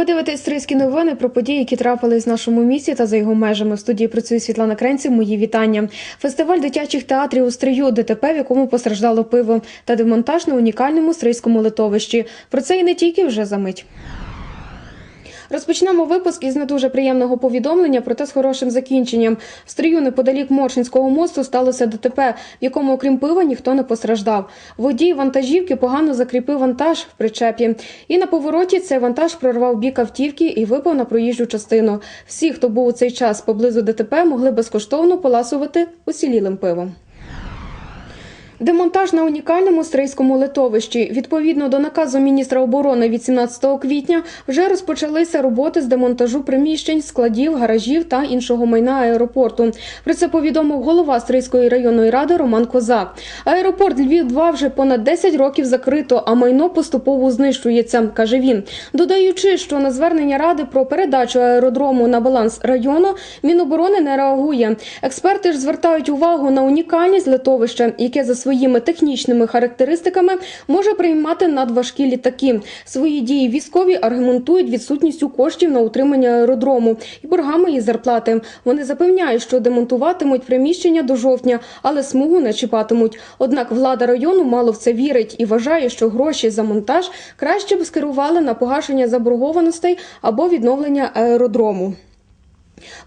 Ви дивитесь «Стрийські новини про події, які трапились в нашому місті та за його межами. В студії працює Світлана Кренці. Мої вітання. Фестиваль дитячих театрів у Стрию, ДТП, в якому постраждало пиво, та демонтаж на унікальному стрийському литовищі. Про це і не тільки вже за мить. Розпочнемо випуск із не дуже приємного повідомлення, проте з хорошим закінченням. В стрію неподалік Моршинського мосту сталося ДТП, в якому, окрім пива, ніхто не постраждав. Водій вантажівки погано закріпив вантаж в причепі. І на повороті цей вантаж прорвав бік автівки і випав на проїжджу частину. Всі, хто був у цей час поблизу ДТП, могли безкоштовно поласувати усілілим пивом. Демонтаж на унікальному стрийському литовищі. Відповідно до наказу міністра оборони від 17 квітня вже розпочалися роботи з демонтажу приміщень, складів, гаражів та іншого майна аеропорту. Про це повідомив голова Стрийської районної ради Роман Козак. Аеропорт Львів 2 вже понад 10 років закрито, а майно поступово знищується, каже він. Додаючи, що на звернення ради про передачу аеродрому на баланс району Міноборони не реагує. Експерти ж звертають увагу на унікальність литовища, яке за своїми технічними характеристиками може приймати надважкі літаки. Свої дії військові аргументують відсутністю коштів на утримання аеродрому і боргами із зарплати. Вони запевняють, що демонтуватимуть приміщення до жовтня, але смугу не чіпатимуть. Однак влада району мало в це вірить і вважає, що гроші за монтаж краще б скерували на погашення заборгованостей або відновлення аеродрому.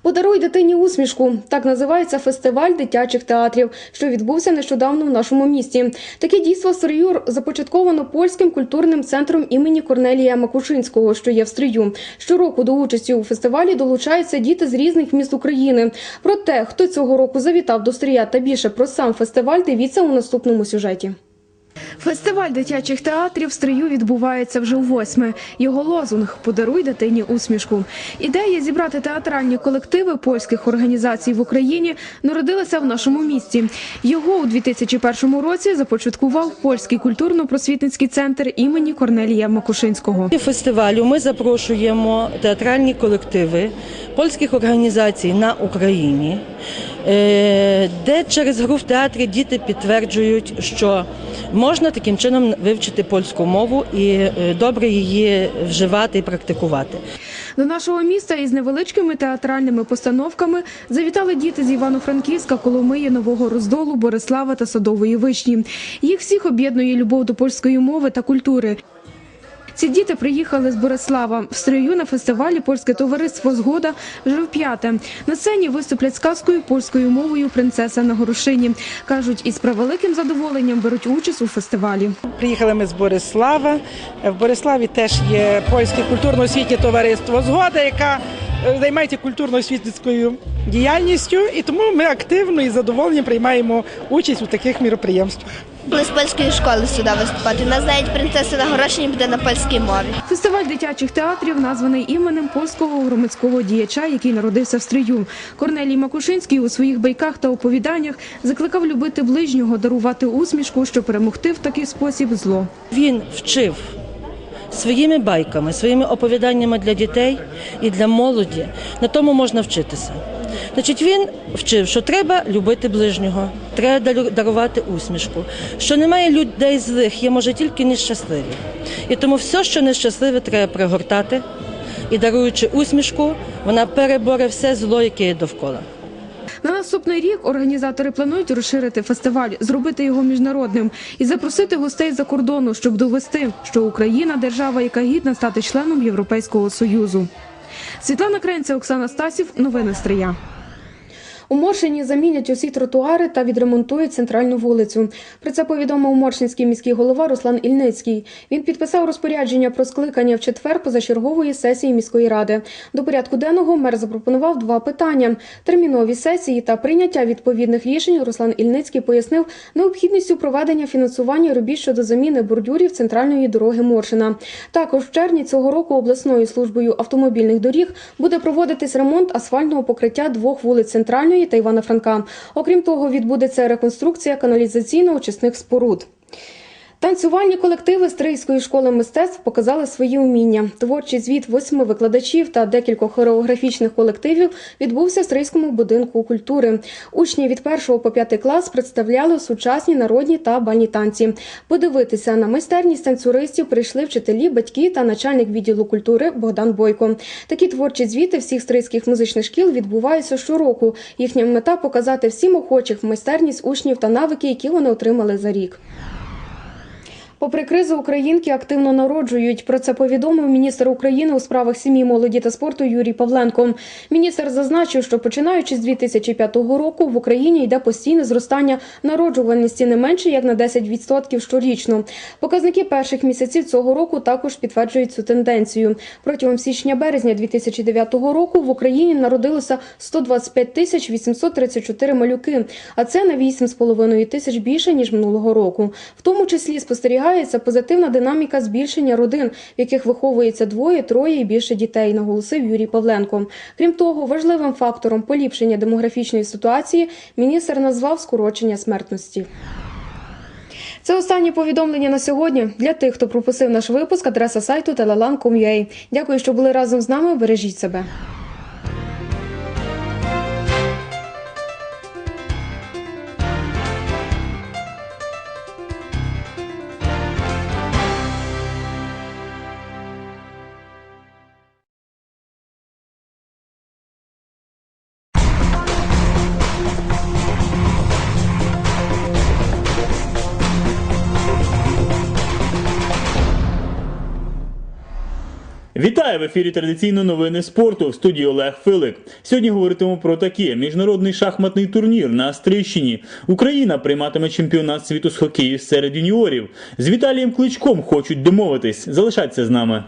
Подаруй дитині усмішку. Так називається фестиваль дитячих театрів, що відбувся нещодавно в нашому місті. Таке дійство Стрию започатковано польським культурним центром імені Корнелія Макушинського, що є в Стрию. Щороку до участі у фестивалі долучаються діти з різних міст України. Про те, хто цього року завітав до Стрия та більше про сам фестиваль, дивіться у наступному сюжеті. Фестиваль дитячих театрів в Стрию відбувається вже у восьме. Його лозунг Подаруй дитині усмішку. Ідея зібрати театральні колективи польських організацій в Україні народилася в нашому місті. Його у 2001 році започаткував польський культурно-просвітницький центр імені Корнелія Макушинського. Фестивалю ми запрошуємо театральні колективи польських організацій на Україні, е, де через гру в театрі діти підтверджують, що можна таким чином вивчити польську мову і е, добре її вживати і практикувати. До нашого міста із невеличкими театральними постановками завітали діти з Івано-Франківська, Коломиї, Нового Роздолу, Борислава та Садової Вишні. Їх всіх об'єднує любов до польської мови та культури. Ці діти приїхали з Борислава. В строю на фестивалі польське товариство Згода вже вп'яте. На сцені виступлять сказкою польською мовою Принцеса на горошині. кажуть, із превеликим задоволенням беруть участь у фестивалі. Приїхали ми з Борислава. В Бориславі теж є польське культурно-освітнє товариство Згода, яка е, займається культурно-освітницькою діяльністю, і тому ми активно і задоволені приймаємо участь у таких міроприємствах. Ми з польської школи сюди виступати. У нас навіть принцеса на Горошині буде на польській мові. Фестиваль дитячих театрів названий іменем польського громадського діяча, який народився в стрию. Корнелій Макушинський у своїх байках та оповіданнях закликав любити ближнього, дарувати усмішку, щоб перемогти в такий спосіб зло. Він вчив своїми байками, своїми оповіданнями для дітей і для молоді. На тому можна вчитися. Значить, він вчив, що треба любити ближнього, треба дару- дарувати усмішку, що немає людей злих, є може тільки нещасливі. І тому все, що нещасливе, треба пригортати. І даруючи усмішку, вона переборе все зло, яке є довкола. На наступний рік організатори планують розширити фестиваль, зробити його міжнародним і запросити гостей за кордону, щоб довести, що Україна держава, яка гідна стати членом Європейського союзу. Світлана Кренця, Оксана Стасів. Новини Стрия. У Моршині замінять усі тротуари та відремонтують центральну вулицю. Про це повідомив Моршинський міський голова Руслан Ільницький. Він підписав розпорядження про скликання в четвер позачергової сесії міської ради. До порядку денного мер запропонував два питання: термінові сесії та прийняття відповідних рішень. Руслан Ільницький пояснив необхідністю проведення фінансування робіт щодо заміни бордюрів центральної дороги Моршина. Також в червні цього року обласною службою автомобільних доріг буде проводитись ремонт асфальтного покриття двох вулиць центральної та Івана Франка. Окрім того, відбудеться реконструкція каналізаційно-очисних споруд. Танцювальні колективи Стрийської школи мистецтв показали свої уміння. Творчий звіт восьми викладачів та декількох хореографічних колективів відбувся в Стрийському будинку культури. Учні від першого по п'ятий клас представляли сучасні народні та бальні танці. Подивитися на майстерність танцюристів прийшли вчителі, батьки та начальник відділу культури Богдан Бойко. Такі творчі звіти всіх стрийських музичних шкіл відбуваються щороку. Їхня мета показати всім охочих майстерність учнів та навики, які вони отримали за рік. Попри кризу, українки активно народжують. Про це повідомив міністр України у справах сім'ї, молоді та спорту Юрій Павленко. Міністр зазначив, що починаючи з 2005 року в Україні йде постійне зростання народжувальності не менше як на 10% щорічно. Показники перших місяців цього року також підтверджують цю тенденцію. Протягом січня-березня 2009 року в Україні народилося 125 тисяч 834 малюки, а це на 8,5 тисяч більше ніж минулого року. В тому числі спостерігається позитивна динаміка збільшення родин, в яких виховується двоє, троє і більше дітей, наголосив Юрій Павленко. Крім того, важливим фактором поліпшення демографічної ситуації міністр назвав скорочення смертності. Це останнє повідомлення на сьогодні. Для тих, хто пропустив наш випуск, адреса сайту telelan.com.ua. Дякую, що були разом з нами. Бережіть себе. Вітаю в ефірі традиційно новини спорту в студії Олег Филик. Сьогодні говоритимемо про таке: міжнародний шахматний турнір на Астрищині. Україна прийматиме чемпіонат світу з хокею серед юніорів. З Віталієм Кличком хочуть домовитись. Залишайтеся з нами.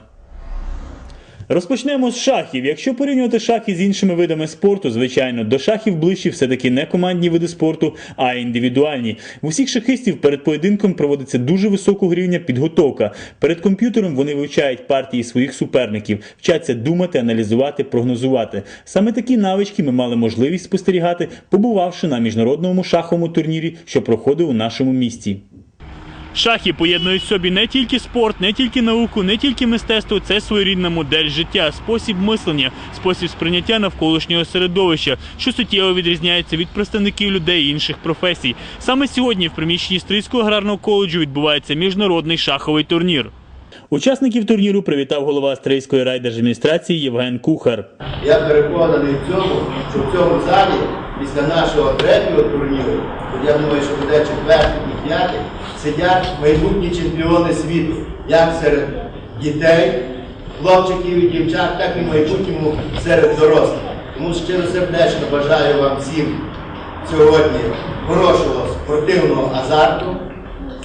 Розпочнемо з шахів. Якщо порівнювати шахи з іншими видами спорту, звичайно, до шахів ближчі все-таки не командні види спорту, а індивідуальні. В усіх шахистів перед поєдинком проводиться дуже високого рівня підготовка. Перед комп'ютером вони вивчають партії своїх суперників, вчаться думати, аналізувати, прогнозувати. Саме такі навички ми мали можливість спостерігати, побувавши на міжнародному шаховому турнірі, що проходив у нашому місті. Шахи поєднують в собі не тільки спорт, не тільки науку, не тільки мистецтво, це своєрідна модель життя, спосіб мислення, спосіб сприйняття навколишнього середовища, що суттєво відрізняється від представників людей інших професій. Саме сьогодні в приміщенні Стрийського аграрного коледжу відбувається міжнародний шаховий турнір. Учасників турніру привітав голова Стрийської райдержадміністрації Євген Кухар. Я переконаний в цьому, що в цьому залі після нашого третього турніру, от я думаю, що буде четвертий і п'ятий, сидять майбутні чемпіони світу, як серед дітей, хлопчиків і дівчат, так і в майбутньому серед дорослих. Тому щиросердечно бажаю вам всім сьогодні хорошого спортивного азарту,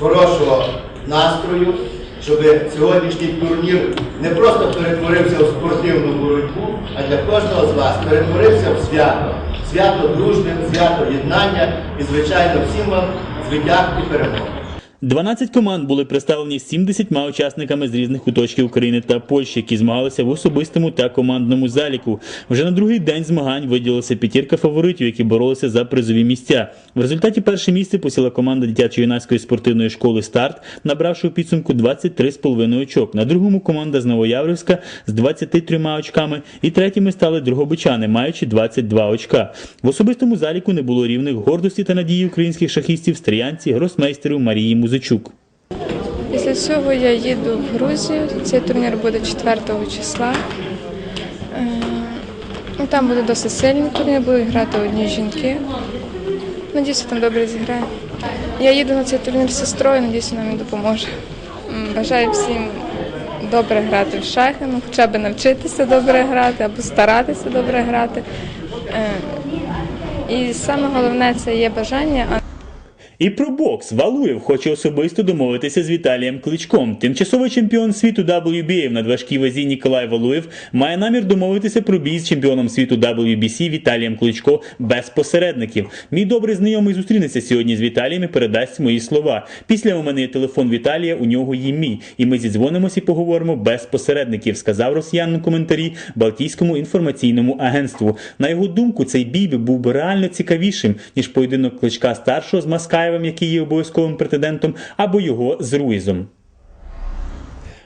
хорошого настрою, щоб сьогоднішній турнір не просто перетворився в спортивну боротьбу, а для кожного з вас перетворився в свято. Свято дружби, свято єднання і, звичайно, всім вам звитяг і перемог. 12 команд були представлені 70 учасниками з різних куточків України та Польщі, які змагалися в особистому та командному заліку. Вже на другий день змагань виділилася п'ятірка фаворитів, які боролися за призові місця. В результаті перше місце посіла команда дитячо-юнацької спортивної школи Старт, набравши у підсумку 23,5 очок. На другому команда з Новояврівська з 23 очками, і третіми стали Другобичани, маючи 22 очка. В особистому заліку не було рівних гордості та надії українських шахістів стріянці, гросмейстерів Марії Музичук. Після цього я їду в Грузію. Цей турнір буде 4 числа. Е, ну, Там буде досить сильний турнір, будуть грати одні жінки. Надіюся, там добре зіграю. Я їду на цей турнір з сестрою, надіюся, вона мені допоможе. Бажаю всім добре грати в шахи, ну хоча б навчитися добре грати або старатися добре грати. Е, І саме головне це є бажання. а І про бокс Валуєв хоче особисто домовитися з Віталієм Кличком. Тимчасовий чемпіон світу WBA в надважкій вазі Ніколай Валуєв має намір домовитися про бій з чемпіоном світу WBC Віталієм Кличко без посередників. Мій добрий знайомий зустрінеться сьогодні з Віталієм і передасть мої слова. Після у мене є телефон Віталія, у нього є мій. І ми зідзвонимося і поговоримо без посередників, сказав росіян у коментарі Балтійському інформаційному агентству. На його думку, цей бій був би реально цікавішим, ніж поєдинок Кличка старшого з Маскаєвим Миколаєвим, який є обов'язковим претендентом, або його з Руїзом.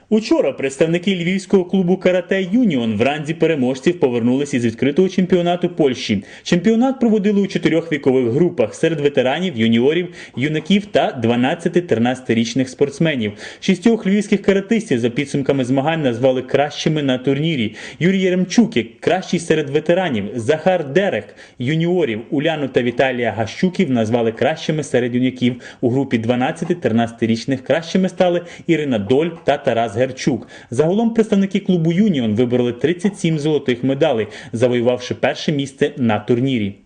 Учора представники львівського клубу Карате Юніон в ранзі переможців повернулися із відкритого чемпіонату Польщі. Чемпіонат проводили у чотирьох вікових групах серед ветеранів, юніорів, юнаків та 12-13-річних спортсменів. Шістьох львівських каратистів за підсумками змагань назвали кращими на турнірі. Юрій Яремчук кращий серед ветеранів, Захар Дерек юніорів, Уляну та Віталія Гащуків назвали кращими серед юнаків. У групі 12-13-річних кращими стали Ірина Доль та Тарас Герчук. Загалом представники клубу Юніон вибороли 37 золотих медалей, завоювавши перше місце на турнірі.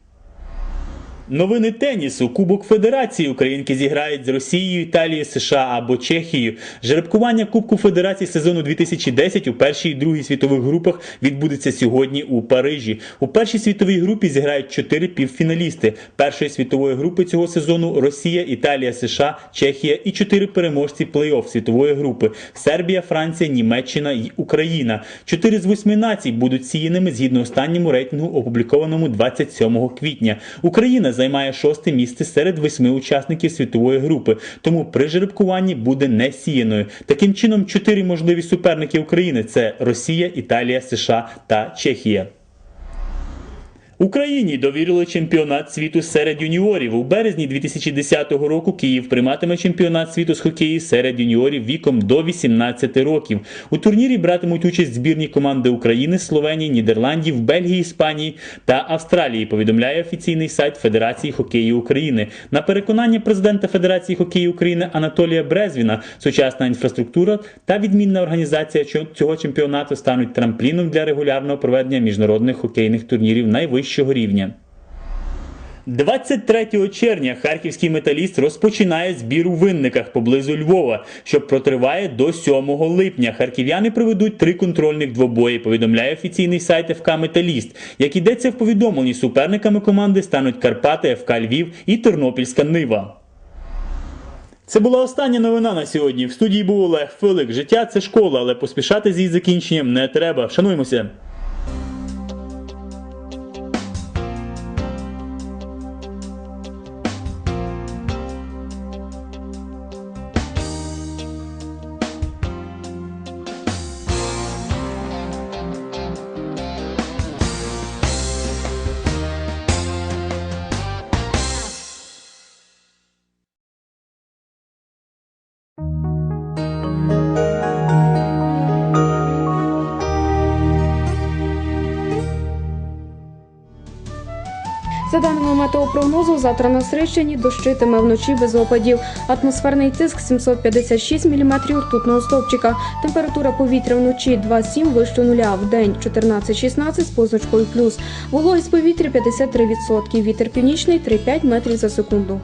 Новини тенісу. Кубок Федерації українки зіграють з Росією, Італією, США або Чехією. Жеребкування Кубку Федерації сезону 2010 у першій і другій світових групах відбудеться сьогодні у Парижі. У першій світовій групі зіграють чотири півфіналісти першої світової групи цього сезону: Росія, Італія, США, Чехія і чотири переможці плей-офф світової групи: Сербія, Франція, Німеччина і Україна. Чотири з восьми націй будуть сіяними згідно останньому рейтингу, опублікованому 27 квітня. Україна займає шосте місце серед восьми учасників світової групи, тому при жеребкуванні буде не сіяною. Таким чином, чотири можливі суперники України це Росія, Італія, США та Чехія. Україні довірили чемпіонат світу серед юніорів. У березні 2010 року Київ прийматиме чемпіонат світу з хокею серед юніорів віком до 18 років. У турнірі братимуть участь збірні команди України, Словенії, Нідерландів, Бельгії, Іспанії та Австралії. Повідомляє офіційний сайт Федерації хокею України. На переконання президента Федерації хокею України Анатолія Брезвіна, сучасна інфраструктура та відмінна організація цього чемпіонату стануть трампліном для регулярного проведення міжнародних хокейних турнірів найвищого рівня. 23 червня харківський металіст розпочинає збір у винниках поблизу Львова, що протриває до 7 липня. Харків'яни проведуть три контрольних двобої. Повідомляє офіційний сайт ФК Металіст. Як йдеться в повідомленні, суперниками команди стануть Карпати, ФК Львів і Тернопільська Нива. Це була остання новина на сьогодні. В студії був Олег Филик. Життя це школа, але поспішати з її закінченням не треба. Шануймося. За даними метеопрогнозу, завтра на Срищині дощитиме вночі без опадів. Атмосферний тиск 756 мм ртутного стовпчика. Температура повітря вночі 2,7 вище нуля, в день 14-16 з позначкою плюс. Вологість повітря 53%, вітер північний 3,5 метрів за секунду.